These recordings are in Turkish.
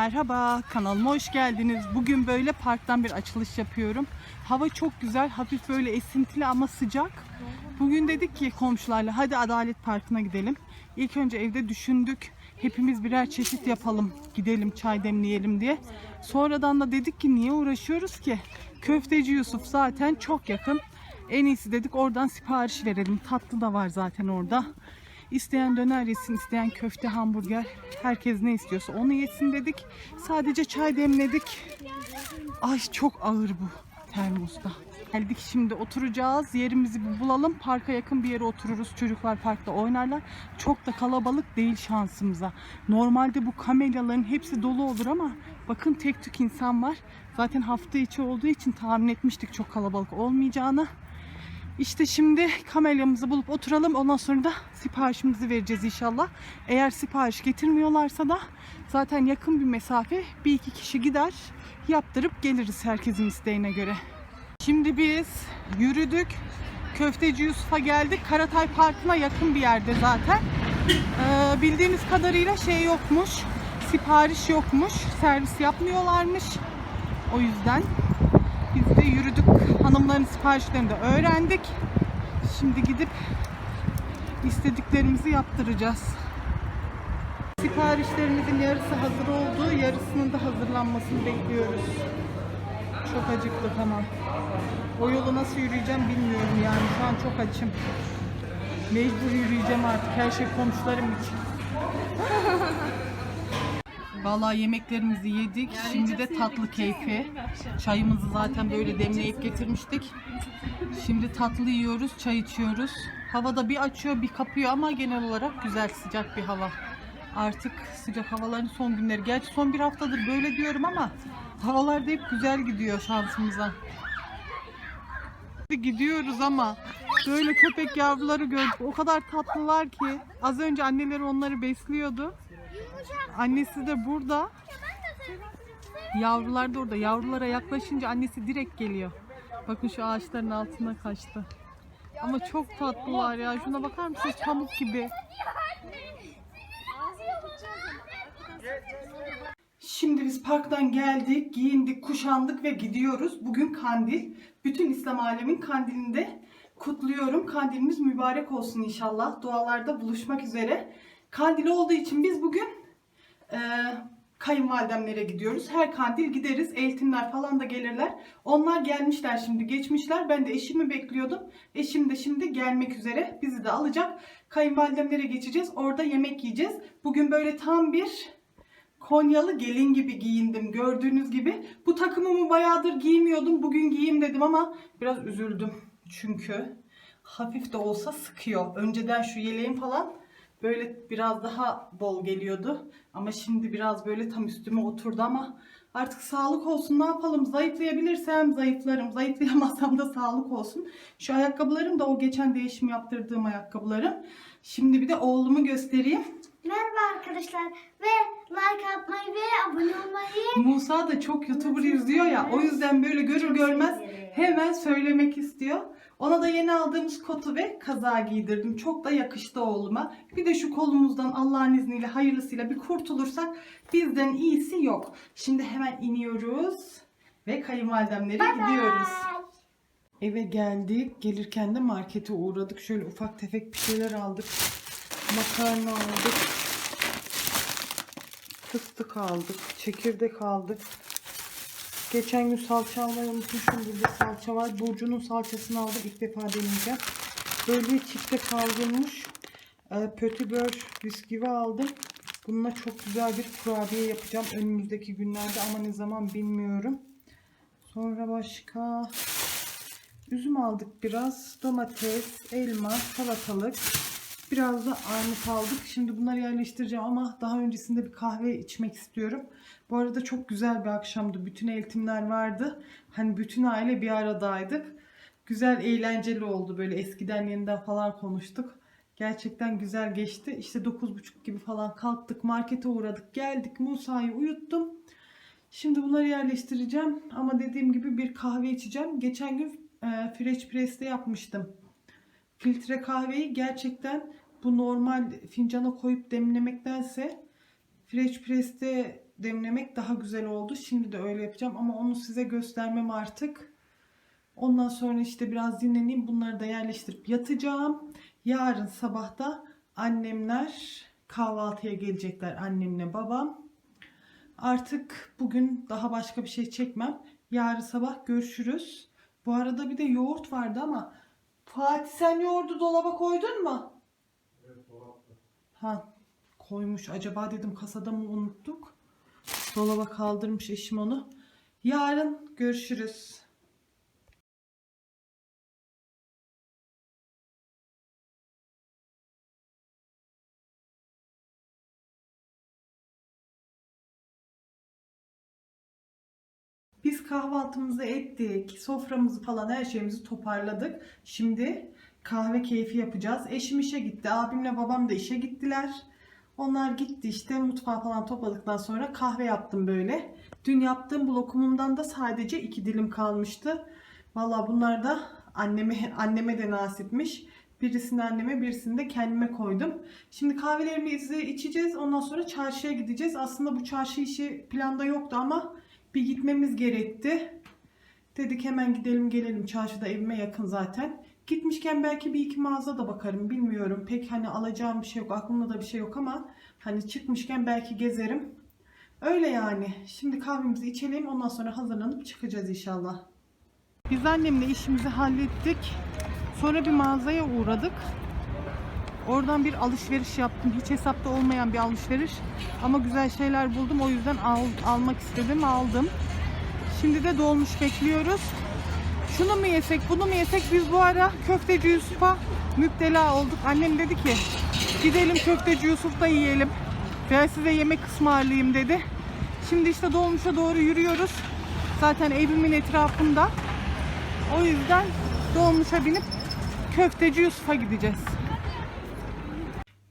Merhaba, kanalıma hoş geldiniz. Bugün böyle parktan bir açılış yapıyorum. Hava çok güzel, hafif böyle esintili ama sıcak. Bugün dedik ki komşularla hadi Adalet Parkı'na gidelim. İlk önce evde düşündük. Hepimiz birer çeşit yapalım, gidelim çay demleyelim diye. Sonradan da dedik ki niye uğraşıyoruz ki? Köfteci Yusuf zaten çok yakın. En iyisi dedik oradan sipariş verelim. Tatlı da var zaten orada. İsteyen döner yesin, isteyen köfte, hamburger. Herkes ne istiyorsa onu yesin dedik. Sadece çay demledik. Ay çok ağır bu termosta. Geldik şimdi oturacağız. Yerimizi bulalım. Parka yakın bir yere otururuz. Çocuklar parkta oynarlar. Çok da kalabalık değil şansımıza. Normalde bu kamelyaların hepsi dolu olur ama bakın tek tük insan var. Zaten hafta içi olduğu için tahmin etmiştik çok kalabalık olmayacağını. İşte şimdi kamelyamızı bulup oturalım. Ondan sonra da siparişimizi vereceğiz inşallah. Eğer sipariş getirmiyorlarsa da zaten yakın bir mesafe bir iki kişi gider yaptırıp geliriz herkesin isteğine göre. Şimdi biz yürüdük. Köfteci Yusuf'a geldik. Karatay Parkı'na yakın bir yerde zaten. Ee, bildiğimiz kadarıyla şey yokmuş. Sipariş yokmuş. Servis yapmıyorlarmış. O yüzden de yürüdük. Hanımların siparişlerini de öğrendik. Şimdi gidip istediklerimizi yaptıracağız. Siparişlerimizin yarısı hazır oldu. Yarısının da hazırlanmasını bekliyoruz. Çok acıktık ama. O yolu nasıl yürüyeceğim bilmiyorum yani. Şu an çok açım. Mecbur yürüyeceğim artık. Her şey komşularım için. Vallahi yemeklerimizi yedik. Şimdi de tatlı keyfi. Çayımızı zaten böyle demleyip getirmiştik. Şimdi tatlı yiyoruz, çay içiyoruz. Havada bir açıyor, bir kapıyor ama genel olarak güzel sıcak bir hava. Artık sıcak havaların son günleri. Gerçi son bir haftadır böyle diyorum ama havalar da hep güzel gidiyor şansımıza. Gidiyoruz ama böyle köpek yavruları gördük. O kadar tatlılar ki. Az önce anneleri onları besliyordu. Annesi de burada. Yavrular da orada. Yavrulara yaklaşınca annesi direkt geliyor. Bakın şu ağaçların altına kaçtı. Ama çok tatlılar ya. Şuna bakar mısınız? Pamuk gibi. Şimdi biz parktan geldik, giyindik, kuşandık ve gidiyoruz. Bugün kandil. Bütün İslam alemin kandilinde kutluyorum. Kandilimiz mübarek olsun inşallah. Dualarda buluşmak üzere. Kandil olduğu için biz bugün e, kayınvalidemlere gidiyoruz. Her kandil gideriz. Eltimler falan da gelirler. Onlar gelmişler şimdi geçmişler. Ben de eşimi bekliyordum. Eşim de şimdi gelmek üzere. Bizi de alacak. Kayınvalidemlere geçeceğiz. Orada yemek yiyeceğiz. Bugün böyle tam bir Konyalı gelin gibi giyindim gördüğünüz gibi. Bu takımımı bayağıdır giymiyordum. Bugün giyeyim dedim ama biraz üzüldüm. Çünkü hafif de olsa sıkıyor. Önceden şu yeleğim falan böyle biraz daha bol geliyordu. Ama şimdi biraz böyle tam üstüme oturdu ama artık sağlık olsun ne yapalım. Zayıflayabilirsem zayıflarım. Zayıflayamazsam da sağlık olsun. Şu ayakkabılarım da o geçen değişim yaptırdığım ayakkabılarım. Şimdi bir de oğlumu göstereyim. Merhaba arkadaşlar ve like atmayı ve abone olmayı Musa da çok YouTuber izliyor ya o yüzden böyle görür görmez hemen söylemek istiyor. Ona da yeni aldığımız kotu ve kazağı giydirdim. Çok da yakıştı oğluma. Bir de şu kolumuzdan Allah'ın izniyle hayırlısıyla bir kurtulursak bizden iyisi yok. Şimdi hemen iniyoruz ve kayınvalidemlere gidiyoruz. Eve geldik. Gelirken de markete uğradık. Şöyle ufak tefek bir şeyler aldık. Makarna aldık. Fıstık aldık. Çekirdek aldık. Geçen gün salça almayı unutmuşum. Burada salça var. Burcu'nun salçasını aldım. İlk defa deneyeceğim. Böyle çifte kavrulmuş e, pötibör bisküvi aldım. Bununla çok güzel bir kurabiye yapacağım önümüzdeki günlerde ama ne zaman bilmiyorum. Sonra başka üzüm aldık biraz. Domates, elma, salatalık. Biraz da armut aldık. Şimdi bunları yerleştireceğim ama daha öncesinde bir kahve içmek istiyorum. Bu arada çok güzel bir akşamdı. Bütün eğitimler vardı. Hani bütün aile bir aradaydık. Güzel, eğlenceli oldu. Böyle eskiden yeniden falan konuştuk. Gerçekten güzel geçti. İşte 9.30 gibi falan kalktık. Markete uğradık. Geldik. Musa'yı uyuttum. Şimdi bunları yerleştireceğim. Ama dediğim gibi bir kahve içeceğim. Geçen gün e, French Press'te yapmıştım filtre kahveyi gerçekten bu normal fincana koyup demlemektense French Press'te demlemek daha güzel oldu. Şimdi de öyle yapacağım ama onu size göstermem artık. Ondan sonra işte biraz dinleneyim. Bunları da yerleştirip yatacağım. Yarın sabahta annemler kahvaltıya gelecekler. Annemle babam. Artık bugün daha başka bir şey çekmem. Yarın sabah görüşürüz. Bu arada bir de yoğurt vardı ama Fatih sen yoğurdu dolaba koydun mu? Ha koymuş. Acaba dedim kasada mı unuttuk? Dolaba kaldırmış eşim onu. Yarın görüşürüz. Biz kahvaltımızı ettik, soframızı falan her şeyimizi toparladık. Şimdi kahve keyfi yapacağız. Eşim işe gitti, abimle babam da işe gittiler. Onlar gitti işte mutfağı falan topladıktan sonra kahve yaptım böyle. Dün yaptığım bu lokumumdan da sadece iki dilim kalmıştı. Valla bunlar da anneme, anneme de nasipmiş. Birisini anneme birisini de kendime koydum. Şimdi kahvelerimizi içeceğiz. Ondan sonra çarşıya gideceğiz. Aslında bu çarşı işi planda yoktu ama bir gitmemiz gerekti. Dedik hemen gidelim gelelim. Çarşıda evime yakın zaten. Gitmişken belki bir iki mağaza da bakarım. Bilmiyorum. Pek hani alacağım bir şey yok. Aklımda da bir şey yok ama hani çıkmışken belki gezerim. Öyle yani. Şimdi kahvemizi içelim. Ondan sonra hazırlanıp çıkacağız inşallah. Biz annemle işimizi hallettik. Sonra bir mağazaya uğradık. Oradan bir alışveriş yaptım. Hiç hesapta olmayan bir alışveriş. Ama güzel şeyler buldum. O yüzden al, almak istedim. Aldım. Şimdi de dolmuş bekliyoruz. Şunu mu yesek, bunu mu yesek? Biz bu ara köfteci Yusuf'a müptela olduk. Annem dedi ki gidelim köfteci Yusuf'ta yiyelim. Ben size yemek ısmarlayayım dedi. Şimdi işte dolmuşa doğru yürüyoruz. Zaten evimin etrafında. O yüzden dolmuşa binip köfteci Yusuf'a gideceğiz.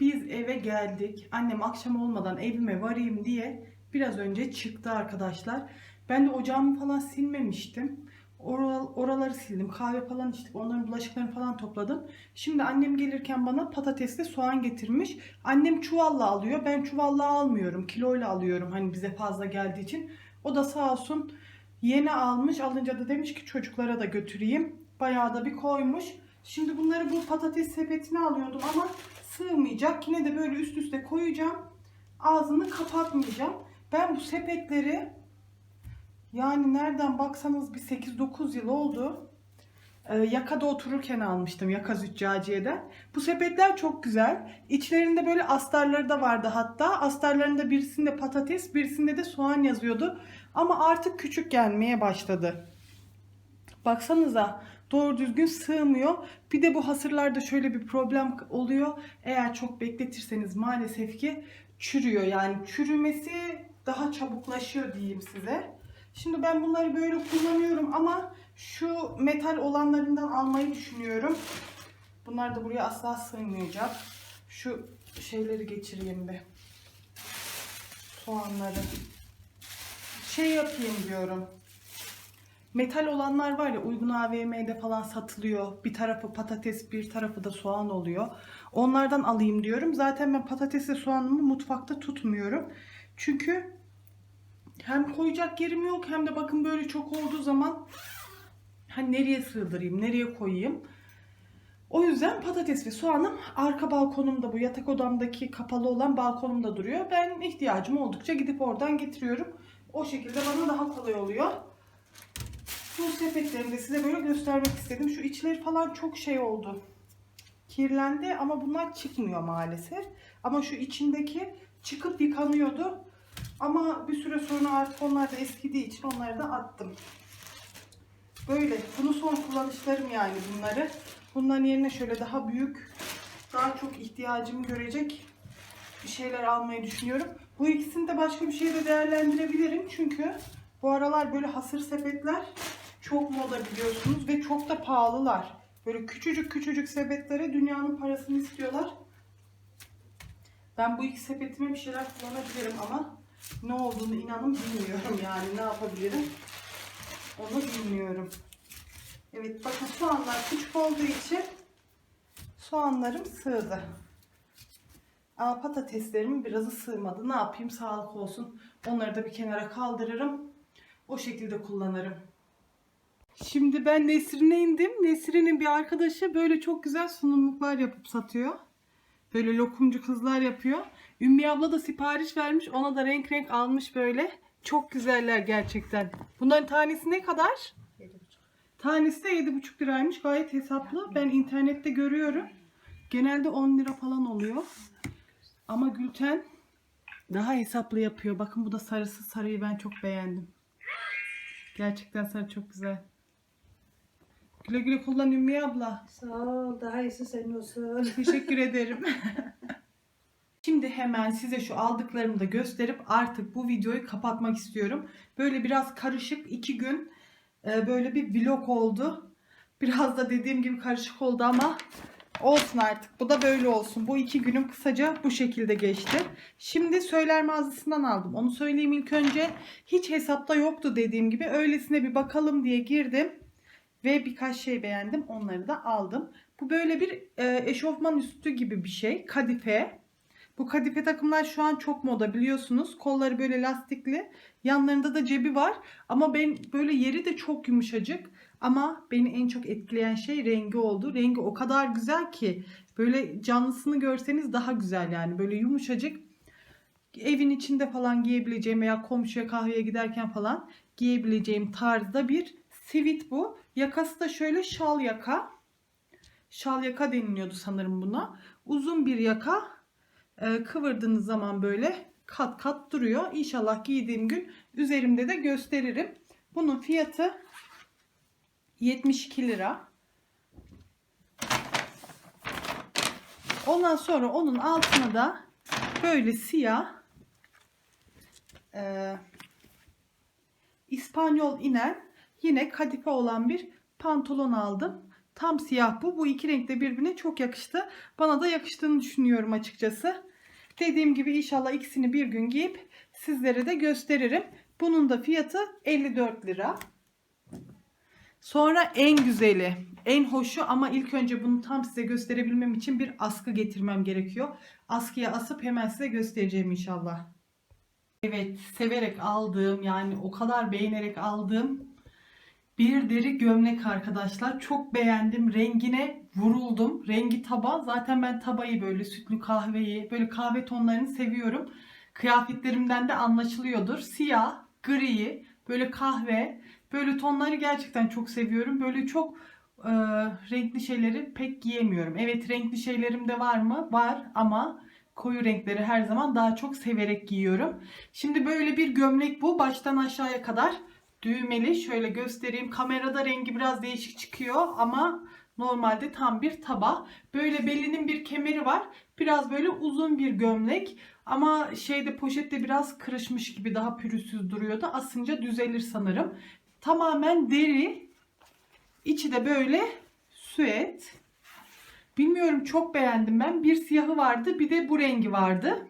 Biz eve geldik. Annem akşam olmadan evime varayım diye biraz önce çıktı arkadaşlar. Ben de ocağımı falan silmemiştim. Oral, oraları sildim. Kahve falan içtik. Onların bulaşıklarını falan topladım. Şimdi annem gelirken bana patatesle soğan getirmiş. Annem çuvalla alıyor. Ben çuvalla almıyorum. Kiloyla alıyorum. Hani bize fazla geldiği için. O da sağ olsun yeni almış. Alınca da demiş ki çocuklara da götüreyim. Bayağı da bir koymuş. Şimdi bunları bu patates sepetine alıyordum ama sığmayacak. Yine de böyle üst üste koyacağım. Ağzını kapatmayacağım. Ben bu sepetleri yani nereden baksanız bir 8-9 yıl oldu. Ee, yakada otururken almıştım Yaka Züccaciye'den. Bu sepetler çok güzel. İçlerinde böyle astarları da vardı hatta. Astarlarında birisinde patates, birisinde de soğan yazıyordu. Ama artık küçük gelmeye başladı. Baksanıza doğru düzgün sığmıyor. Bir de bu hasırlarda şöyle bir problem oluyor. Eğer çok bekletirseniz maalesef ki çürüyor. Yani çürümesi daha çabuklaşıyor diyeyim size. Şimdi ben bunları böyle kullanıyorum ama şu metal olanlarından almayı düşünüyorum. Bunlar da buraya asla sığmayacak. Şu şeyleri geçireyim bir. Soğanları. Şey yapayım diyorum. Metal olanlar var ya uygun AVM'de falan satılıyor. Bir tarafı patates bir tarafı da soğan oluyor. Onlardan alayım diyorum. Zaten ben patatesle soğanımı mutfakta tutmuyorum. Çünkü hem koyacak yerim yok hem de bakın böyle çok olduğu zaman hani nereye sığdırayım, nereye koyayım. O yüzden patates ve soğanım arka balkonumda bu yatak odamdaki kapalı olan balkonumda duruyor. Ben ihtiyacım oldukça gidip oradan getiriyorum. O şekilde bana daha kolay oluyor. Bu sepetlerimi de size böyle göstermek istedim. Şu içleri falan çok şey oldu. Kirlendi ama bunlar çıkmıyor maalesef. Ama şu içindeki çıkıp yıkanıyordu. Ama bir süre sonra artık onlar da eskidiği için onları da attım. Böyle. Bunu son kullanışlarım yani bunları. Bunların yerine şöyle daha büyük, daha çok ihtiyacımı görecek bir şeyler almayı düşünüyorum. Bu ikisini de başka bir şeyde değerlendirebilirim. Çünkü bu aralar böyle hasır sepetler çok moda biliyorsunuz ve çok da pahalılar. Böyle küçücük küçücük sepetlere dünyanın parasını istiyorlar. Ben bu iki sepetime bir şeyler kullanabilirim ama ne olduğunu inanın bilmiyorum yani ne yapabilirim onu bilmiyorum. Evet bakın soğanlar küçük olduğu için soğanlarım sığdı. Ama patateslerimin birazı sığmadı. Ne yapayım sağlık olsun. Onları da bir kenara kaldırırım. O şekilde kullanırım. Şimdi ben Nesrin'e indim. Nesrin'in bir arkadaşı böyle çok güzel sunumluklar yapıp satıyor. Böyle lokumcu kızlar yapıyor. Ümmü abla da sipariş vermiş. Ona da renk renk almış böyle. Çok güzeller gerçekten. Bunların tanesi ne kadar? Tanesi de 7,5 liraymış. Gayet hesaplı. Ben internette görüyorum. Genelde 10 lira falan oluyor. Ama Gülten daha hesaplı yapıyor. Bakın bu da sarısı. Sarıyı ben çok beğendim. Gerçekten sarı çok güzel. Güle güle kullan Ümmü abla. Sağ ol. Daha iyisi senin olsun. Teşekkür ederim. Şimdi hemen size şu aldıklarımı da gösterip artık bu videoyu kapatmak istiyorum. Böyle biraz karışık iki gün e, böyle bir vlog oldu. Biraz da dediğim gibi karışık oldu ama olsun artık. Bu da böyle olsun. Bu iki günüm kısaca bu şekilde geçti. Şimdi söyler mağazasından aldım. Onu söyleyeyim ilk önce. Hiç hesapta yoktu dediğim gibi. Öylesine bir bakalım diye girdim. Ve birkaç şey beğendim. Onları da aldım. Bu böyle bir e, eşofman üstü gibi bir şey. Kadife. Bu kadife takımlar şu an çok moda biliyorsunuz. Kolları böyle lastikli. Yanlarında da cebi var. Ama ben böyle yeri de çok yumuşacık. Ama beni en çok etkileyen şey rengi oldu. Rengi o kadar güzel ki böyle canlısını görseniz daha güzel yani. Böyle yumuşacık. Evin içinde falan giyebileceğim veya komşuya kahveye giderken falan giyebileceğim tarzda bir sivit bu. Yakası da şöyle şal yaka. Şal yaka deniliyordu sanırım buna. Uzun bir yaka. Ee, kıvırdığınız zaman böyle kat kat duruyor. İnşallah giydiğim gün üzerimde de gösteririm. Bunun fiyatı 72 lira. Ondan sonra onun altına da böyle siyah e, İspanyol inen yine kadife olan bir pantolon aldım. Tam siyah bu. Bu iki renk de birbirine çok yakıştı. Bana da yakıştığını düşünüyorum açıkçası. Dediğim gibi inşallah ikisini bir gün giyip sizlere de gösteririm. Bunun da fiyatı 54 lira. Sonra en güzeli, en hoşu ama ilk önce bunu tam size gösterebilmem için bir askı getirmem gerekiyor. Askıya asıp hemen size göstereceğim inşallah. Evet, severek aldığım yani o kadar beğenerek aldığım bir deri gömlek arkadaşlar. Çok beğendim. Rengine vuruldum. Rengi taba. Zaten ben tabayı böyle sütlü kahveyi, böyle kahve tonlarını seviyorum. Kıyafetlerimden de anlaşılıyordur. Siyah, gri, böyle kahve, böyle tonları gerçekten çok seviyorum. Böyle çok e, renkli şeyleri pek giyemiyorum. Evet renkli şeylerim de var mı? Var ama koyu renkleri her zaman daha çok severek giyiyorum. Şimdi böyle bir gömlek bu. Baştan aşağıya kadar düğmeli. Şöyle göstereyim. Kamerada rengi biraz değişik çıkıyor ama normalde tam bir taba. Böyle belinin bir kemeri var. Biraz böyle uzun bir gömlek. Ama şeyde poşette biraz kırışmış gibi daha pürüzsüz duruyordu. Asınca düzelir sanırım. Tamamen deri. İçi de böyle süet. Bilmiyorum çok beğendim ben. Bir siyahı vardı bir de bu rengi vardı.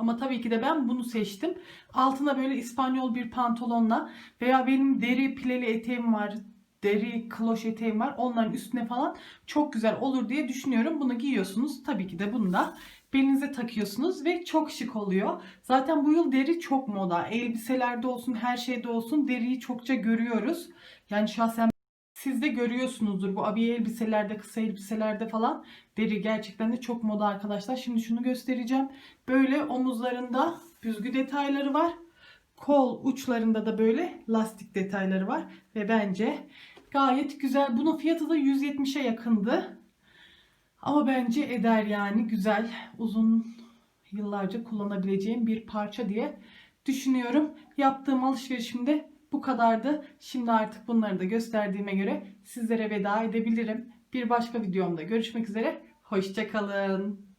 Ama tabii ki de ben bunu seçtim. Altına böyle İspanyol bir pantolonla veya benim deri pileli eteğim var. Deri kloş eteğim var. Onların üstüne falan çok güzel olur diye düşünüyorum. Bunu giyiyorsunuz. Tabii ki de bunu da belinize takıyorsunuz ve çok şık oluyor. Zaten bu yıl deri çok moda. Elbiselerde olsun her şeyde olsun deriyi çokça görüyoruz. Yani şahsen siz de görüyorsunuzdur bu abiye elbiselerde, kısa elbiselerde falan. Deri gerçekten de çok moda arkadaşlar. Şimdi şunu göstereceğim. Böyle omuzlarında büzgü detayları var. Kol uçlarında da böyle lastik detayları var. Ve bence gayet güzel. Bunun fiyatı da 170'e yakındı. Ama bence eder yani güzel. Uzun yıllarca kullanabileceğim bir parça diye düşünüyorum. Yaptığım alışverişimde bu kadardı. Şimdi artık bunları da gösterdiğime göre sizlere veda edebilirim. Bir başka videomda görüşmek üzere. Hoşçakalın.